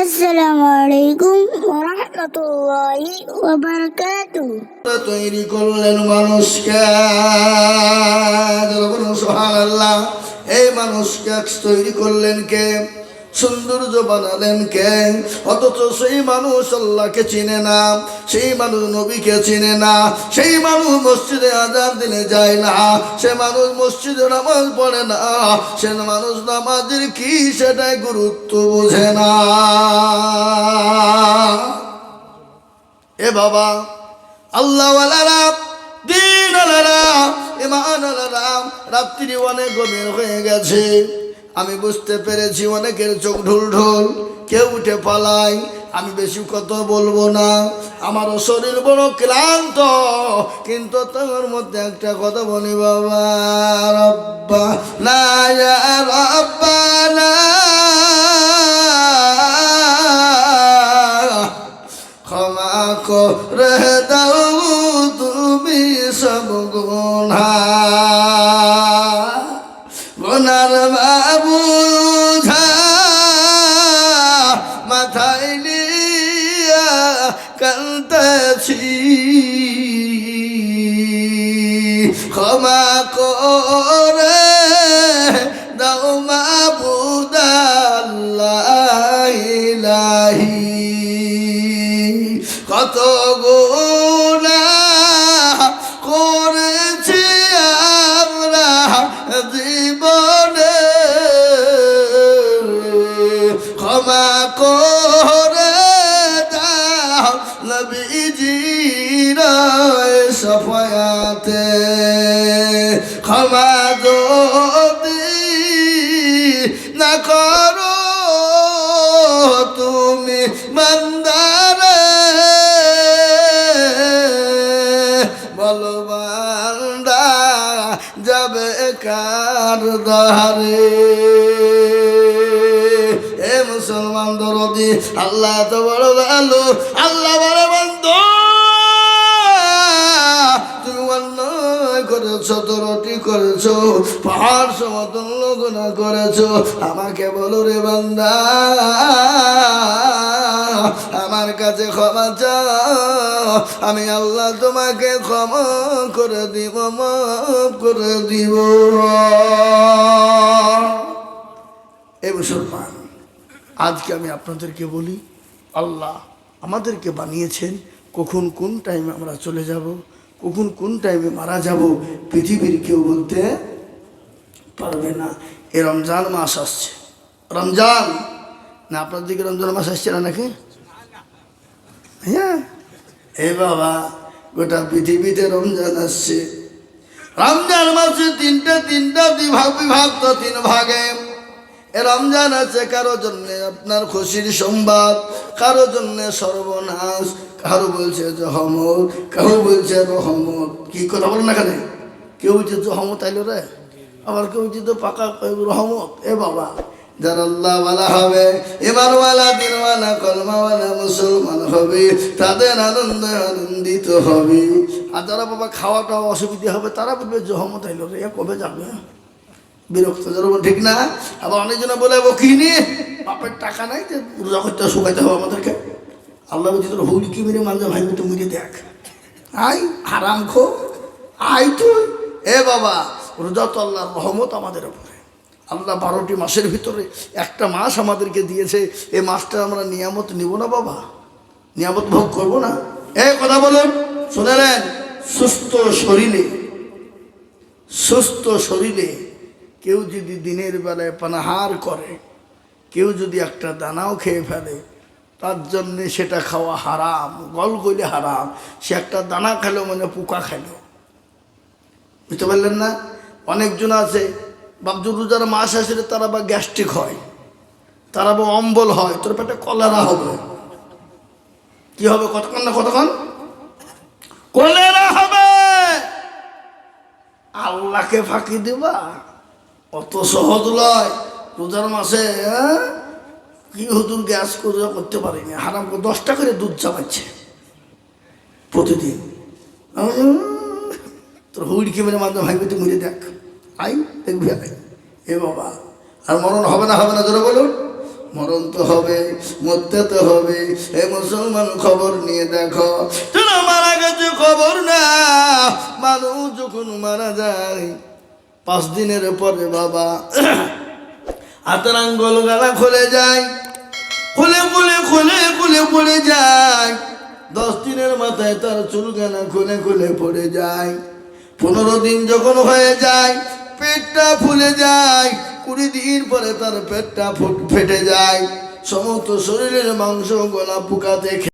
আসসালামু আলাইকুম ওরহমতুল্লাহি ওবারাকাতু তৈরি করলেন মানুষকে সোহান আল্লাহ এই মানুষকে তৈরি করলেন কে সৌন্দর্য বানালেন কে? অথচ সেই মানুষ আল্লাহকে চিনে না, সেই মানুষ নবীকে চিনে না, সেই মানুষ মসজিদে আজার দিনে যায় না, সে মানুষ মসজিদে নামাজ পড়ে না, সে মানুষ নামাজের কি সেটাই গুরুত্ব বোঝে না। এ বাবা আল্লাহ দিন রাত্রি অনেক গভীর হয়ে গেছে। আমি বুঝতে পেরেছি অনেকের চোখ ঢুল ঢুল, কেউ উঠে পালাই, আমি বেশি কথা বলব না। আমারও শরীর বড় ক্লান্ত, কিন্তু তোমার মধ্যে একটা কথা বলি বাবা, রব্বা, না ইয়া রব্বানা ক্ষমা করে দাও তুমি সব গুণা কান্তাছি ক্ষমা করে দাও মাবুদাল্লাহি কত গুণা করেছি আমরা জীবনে। ক্ষমা করে দাও নবীজির সফয়াতে ক্ষমা যদি না করো তুমি মন্দারে বলো বান্দা যাবে কার দারে মুসলমান আল্লাহ তো বড় ভালো, আল্লাহ বড় বন্ধ। অন্যায় করেছ তরটি করেছ, পাহাড় সমতল গুণা করেছ। আমাকে বলো রে বান্দা, আমার কাছে ক্ষমা চাও। আমি আল্লাহ তোমাকে ক্ষমা করে দিব, মাফ করে দিব। এ মুসলমান আজকে আমি আপনাদেরকে বলি, আল্লাহ আমাদেরকে বানিয়েছেন কখন কোন টাইমে আমরা চলে যাব, কখন কোন টাইমে মারা যাব, পৃথিবীর কেউ বলতে পারবে না। এ রমজান মাস আসছে। রমজান! না, আপনার দিকে রমজান মাস আসছে না নাকি? হ্যাঁ। এ বাবা, গোটা পৃথিবীতে রমজান আসছে। রমজান মাসে তিনটা তিনটা বিভাগ বিভক্ত তিন ভাগে। রমজান আছে, কারও জন্য আপনার খুশির সংবাদ, কারও জন্য সর্বনাশ। কারও বলছে জহমত কেউ বলছে রহমত কি কথা বলেন না এখানে? কেউ বলছে জহমত আইলো রে? আবার কেউ বলছে তো পাকা রহমত এ বাবা, যারা আল্লাহওয়ালা হবে এবারওয়ালা দিনওয়ালা, কলমাওয়ালা, মুসলমান হবে, তাদের আনন্দ আনন্দিত হবে। আর যারা বাবা খাওয়া টাওয়া অসুবিধা হবে, তারা বলবে জহমত আইলো রে কবে যাবে? বিরক্ত যেরকম ঠিক না? আবার অনেকজনে বলে ও বাপের টাকা নাই যে রোজা করতে শুকাইতে হবে আমাদেরকে। আল্লাহ বলছি, তোর হুল কি মেরে মানজা ভাই? তুই মেরে দেখ। আই আরাম খো, আই তুই? এ বাবা, রোজা তো রহমত আমাদের উপরে। আল্লাহ বারোটি মাসের ভিতরে একটা মাস আমাদেরকে দিয়েছে। এই মাসটা আমরা নিয়ামত নিব না বাবা? নিয়ামত ভোগ করব না? এ, কথা বলুন। শুনে নেন, সুস্থ শরীরে সুস্থ শরীরে কেউ যদি দিনের বেলায় পানাহার করে, কেউ যদি একটা দানাও খেয়ে ফেলে, তার জন্যে সেটা খাওয়া হারাম, গল গলে হারাম। সে একটা দানা খেলো মানে পোকা খেলো। বুঝতে পারলেন না? অনেকজন আছে বাবজুর রোজার মাস আসলে তারা বা গ্যাস্ট্রিক হয়, তারা বা অম্বল হয়, তোর পেটে কলেরা হবে। কি হবে কতক্ষণ না কতক্ষণ? কলেরা হবে! আল্লাহকে ফাঁকি দিবা। অত সহজ লয়, রোজার মাসে হ্যাঁ? কি হুজুর গ্যাস করে করতে পারিনি, হারাম করে দশটা করে দুধ চাপাচ্ছে প্রতিদিন। তোর হুড়কি মেরে মাধ্যমে ভাইবে তুই মরে দেখ। আই, দেখবি আই। এ বাবা, আর মরণ হবে না হবে না, জোরে বলুন। মরণ তো হবে, মরতে তো হবে, এ মুসলমান খবর নিয়ে দেখো। তোরা মারা গেছে খবর না, মানুষ যখন মারা যায় পাঁচ দিনের পরে বাবা হাতের আঙ্গল গালা খুলে যায়, খুলে খুলে খুলে খুলে পড়ে যায়। দশ দিনের মাথায় তার চুলখানা খুলে খুলে পড়ে যায়। পনেরো দিন যখন হয়ে যায়, পেটটা ফুলে যায়, কুড়ি দিন পরে তার পেটটা ফেটে যায়। সমস্ত শরীরের মাংস গলা পোকাতে